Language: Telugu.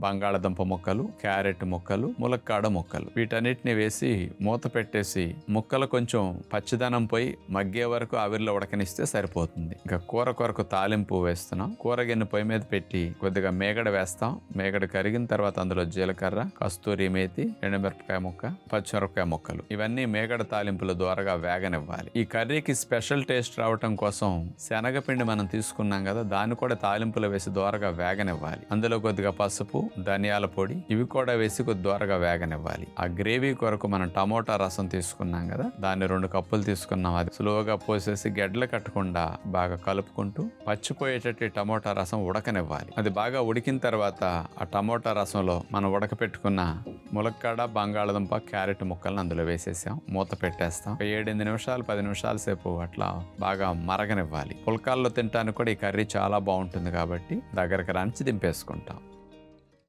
బంగాళదుంప ముక్కలు క్యారెట్ ముక్కలు ములక్కాడ ముక్కలు. వీటన్నిటిని వేసి మూత పెట్టేసి ముక్కలు కొంచెం పచ్చిదనం పోయి మగ్గే వరకు ఆవిరిలో ఉడకనిస్తే సరిపోతుంది. ఇంకా కూర కొరకు తాలింపు వేస్తున్నాం. కూర గిన్నె పొయ్యి మీద పెట్టి కొద్దిగా మేగడ వేస్తాం. మేగడ కరిగిన తర్వాత అందులో జీలకర్ర కస్తూరి మేతి ఎండుమిరపకాయ ముక్క పచ్చిమిరపకాయ ముక్కలు. ఇవన్నీ మేగడ తాలింపుల ద్వారాగా వేగనివ్వాలి. ఈ కర్రీకి స్పెషల్ టేస్ట్ రావటం కోసం శనగపిండి మనం తీసుకున్నాం కదా దాన్ని కూడా తాలింపులు వేసి దోరగా వేగనివ్వాలి. అందులో కొద్దిగా పసుపు ధనియాల పొడి ఇవి కూడా వేసి కొద్ది దోరగా వేగనివ్వాలి. ఆ గ్రేవీ కొరకు మనం టమోటా రసం తీసుకున్నాం కదా దాన్ని రెండు కప్పులు తీసుకున్నాం. అది స్లోగా పోసేసి గడ్డలు కట్టకుండా బాగా కలుపుకుంటూ పచ్చిపోయేటట్టు టమోటా రసం ఉడకనివ్వాలి. అది బాగా ఉడికిన తర్వాత ఆ టమోటా రసంలో మనం ఉడకపెట్టుకున్న ములక్కాడ బంగాళదుంప క్యారెట్ ముక్కలను అందులో వేసేసాం. మూత పెట్టేస్తాం. ఒక ఏడెనిమిది నిమిషాలు పది నిమిషాల సేపు అట్లా బాగా మరగనివ్వాలి. పుల్కాల్లో తినడానికి కూడా ఈ కర్రీ చాలా బాగుంటుంది కాబట్టి దగ్గరకు రంచి దింపేసుకుంటాం.